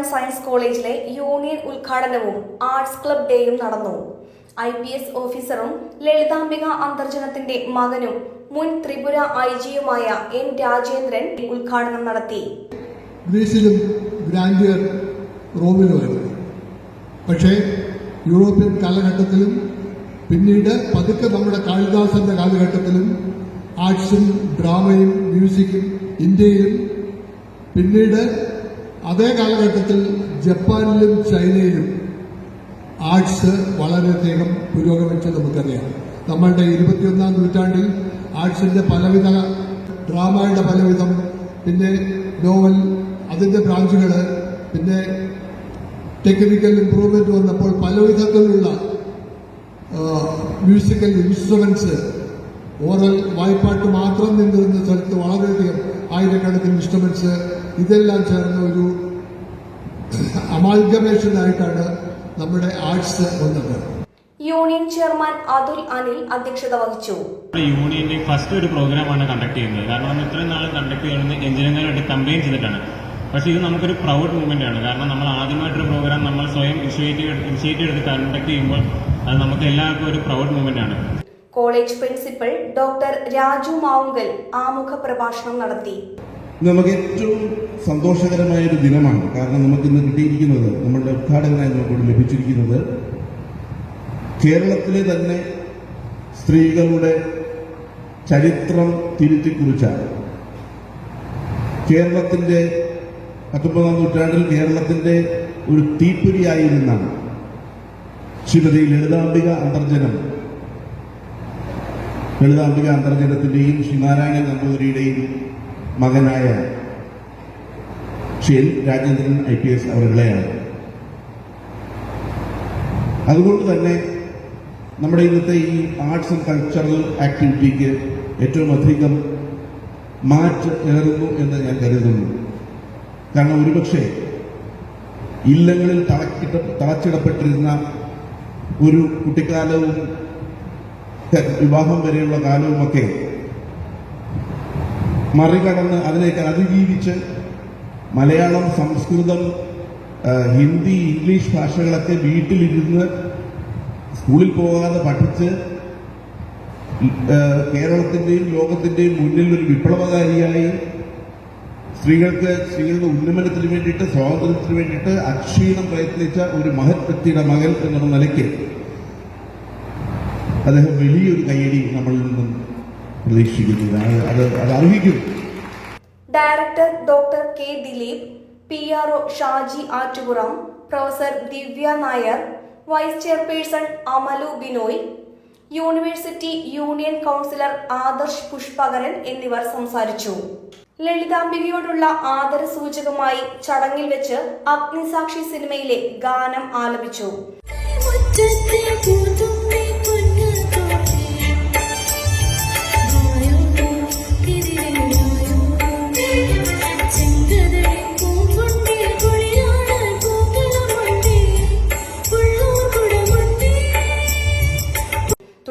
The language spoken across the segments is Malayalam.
ആൻഡ് സയൻസ് കോളേജിലെ യൂണിയൻ ഉദ്ഘാടനവും ആർട്സ് ക്ലബ് ഡേയും നടന്നു. ഐ പി എസ് ഓഫീസറും ലളിതാംബിക അന്തർജനത്തിന്റെ മകനും മുൻ ത്രിപുര ഐ ജിയുമായ എൻ രാജേന്ദ്രൻ ഉദ്ഘാടനം നടത്തി. ഗ്രീസിലും പക്ഷേ യൂറോപ്യൻ കാലഘട്ടത്തിലും പിന്നീട് പതുക്കെ നമ്മുടെ കാളിദാസന്റെ കാലഘട്ടത്തിലും ആർട്സും ഡ്രാമയും മ്യൂസിക്കും ഇന്ത്യയിലും പിന്നീട് അതേ കാലഘട്ടത്തിൽ ജപ്പാനിലും ചൈനയിലും ആർട്സ് വളരെയധികം പുരോഗമിച്ച് നമുക്കറിയാം. നമ്മളുടെ ഇരുപത്തിയൊന്നാം നൂറ്റാണ്ടിൽ ആർട്സിന്റെ പലവിധ ഡ്രാമയുടെ പലവിധം പിന്നെ നോവൽ അതിന്റെ ബ്രാഞ്ചുകൾ പിന്നെ ടെക്നിക്കൽ ഇംപ്രൂവ്മെന്റ് വന്നപ്പോൾ പലവിധത്തിലുള്ള മ്യൂസിക്കൽ ഇൻസ്ട്രുമെന്റ്സ് ഓറൽ വായ്പാട്ട് മാത്രം നിന്നിരുന്ന സ്ഥലത്ത് വളരെയധികം ആയിരക്കണക്കിന് ഇൻസ്ട്രുമെന്റ്സ് ഇതെല്ലാം ചേർന്ന ഒരു അമാൽഗമേഷനായിട്ടാണ് നമ്മുടെ ആർട്സ് വന്നത്. യൂണിയൻ ചെയർമാൻ അതുൽ അനിൽ അധ്യക്ഷത വഹിച്ചു. നമ്മുടെ യൂണിയന്റെ ഫസ്റ്റ് ഒരു പ്രോഗ്രാമാണ് കണ്ടക്ട് ചെയ്യുന്നത്. കാരണം നമ്മൾ ഇത്രയും നാളും കണ്ടക്ട് ചെയ്യുന്നത് എഞ്ചിനീയർമാരായിട്ട് കമ്പയിൻ ചെയ്തിട്ടാണ്. പക്ഷേ ഇത് നമുക്കൊരു പ്രൗഡ് മൂവ്മെന്റ് ആണ്. കാരണം നമ്മൾ ആദ്യമായിട്ടൊരു പ്രോഗ്രാം നമ്മൾ സ്വയം ഇനിഷ്യേറ്റീവ് ഇനിഷ്യേറ്റീവ് എടുത്ത് കണ്ടക്ട് ചെയ്യുമ്പോൾ അത് നമുക്ക് എല്ലാവർക്കും ഒരു പ്രൗഡ് മൂവ്മെന്റ് ആണ്. College principal doctor Raju Mavunkal ആമുഖ പ്രഭാഷണം നടത്തി. നമുക്ക് ഏറ്റവും സന്തോഷകരമായ ഒരു ദിനമാണ്. കാരണം നമുക്ക് ഇന്ന് കിട്ടിയിരിക്കുന്നത് നമ്മളുടെ ഉദ്ഘാടകനായി നമുക്കിവിടെ ലഭിച്ചിരിക്കുന്നത് കേരളത്തിലെ തന്നെ സ്ത്രീകളുടെ ചരിത്രം തിരുത്തിക്കുറിച്ചാണ്. കേരളത്തിന്റെ പത്തൊമ്പതാം നൂറ്റാണ്ടിൽ കേരളത്തിന്റെ ഒരു തീപ്പൊരിയായിരുന്നാണ് ശ്രീമതി ലളിതാംബിക അന്തർജനം. ലളിതാംബിക അന്തർജനത്തിന്റെയും ശ്രീനാരായണൻ നമ്പൂതിരിയുടെയും മകനായ Shri Rajendran I P S അവരുടെയാണ്. അതുകൊണ്ട് തന്നെ നമ്മുടെ ഇന്നത്തെ ഈ ആർട്സ് ആൻഡ് കൾച്ചറൽ ആക്ടിവിറ്റിക്ക് ഏറ്റവും അധികം മാറ്റ് ഏറുന്നു എന്ന് ഞാൻ കരുതുന്നു. കാരണം ഒരുപക്ഷെ ഇല്ലങ്ങളിൽ തളക്കിട്ട തളച്ചിടപ്പെട്ടിരുന്ന ഒരു കുട്ടിക്കാലവും വിവാഹം വരെയുള്ള കാലവുമൊക്കെ മറികടന്ന് അതിനേക്കാൾ അതിജീവിച്ച് മലയാളം സംസ്കൃതം ഹിന്ദി ഇംഗ്ലീഷ് ഭാഷകളൊക്കെ വീട്ടിലിരുന്ന് സ്കൂളിൽ പോകാതെ പഠിച്ച് കേരളത്തിന്റെയും ലോകത്തിന്റെയും മുന്നിൽ ഒരു വിപ്ലവകാരിയായി സ്ത്രീകൾക്ക് സ്ത്രീകളുടെ ഉന്നമനത്തിന് വേണ്ടിയിട്ട് സ്വാതന്ത്ര്യത്തിന് വേണ്ടിയിട്ട് അക്ഷീണം പ്രയത്നിച്ച ഒരു മഹത് വ്യക്തിയുടെ മകൻ എന്നുള്ള നിലയ്ക്ക് അദ്ദേഹം വലിയൊരു കയ്യടി നമ്മളിൽ നിന്നും പ്രതീക്ഷിക്കുന്നു അത് അത് അറിയിക്കും director doctor K Dileep P R O Shaji Attupuram professor Divya Nair vice chairperson Amalu Binoy university union councillor Adarsh Pushpakaran എന്നിവർ സംസാരിച്ചു. ലളിതാംബികയോടുള്ള ആദര സൂചകമായി ചടങ്ങിൽ വെച്ച് അഗ്നിസാക്ഷി സിനിമയിലെ ഗാനം ആലപിച്ചു.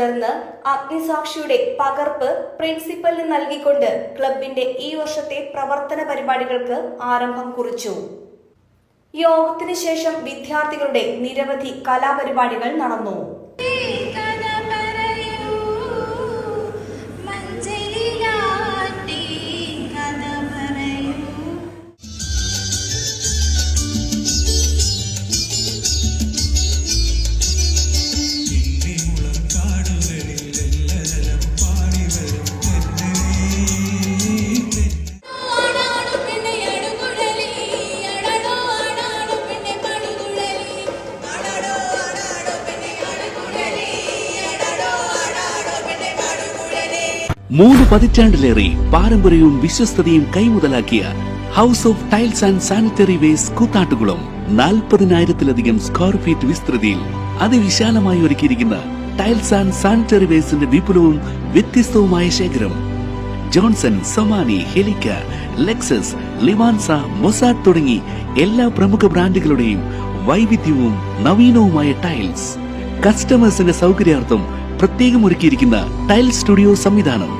തുടർന്ന് അഗ്നിസാക്ഷിയുടെ പകർപ്പ് പ്രിൻസിപ്പലിന് നൽകിക്കൊണ്ട് ക്ലബിന്റെ ഈ വർഷത്തെ പ്രവർത്തന പരിപാടികൾക്ക് ആരംഭം കുറിച്ചു. യോഗത്തിന് ശേഷം വിദ്യാർത്ഥികളുടെ നിരവധി കലാപരിപാടികൾ നടന്നു. മൂന്ന് പതിറ്റാണ്ടിലേറെ പാരമ്പര്യവും വിശ്വസ്തതയും കൈമുതലാക്കിയ house of tiles and sanitary waste Koothattukulam നാൽപ്പതിനായിരത്തിലധികം സ്ക്വയർ ഫീറ്റ് വിസ്തൃതിയിൽ അതിവിശാലമായി ഒരുക്കിയിരിക്കുന്ന ടൈൽസ് ആൻഡ് സാനിറ്ററി വേസ്റ്റിന്റെ വിപുലവും വ്യത്യസ്തവുമായ ശേഖരം. ജോൺസൺ സൊമാനി ഹെലിക്ക ലെക്സസ് ലിവാൻസ മൊസാഡ് തുടങ്ങി എല്ലാ പ്രമുഖ ബ്രാൻഡുകളുടെയും വൈവിധ്യവും നവീനവുമായ ടൈൽസ് കസ്റ്റമേഴ്സിന്റെ സൗകര്യാർത്ഥം പ്രത്യേകം ഒരുക്കിയിരിക്കുന്ന ടൈൽ സ്റ്റുഡിയോ സംവിധാനം.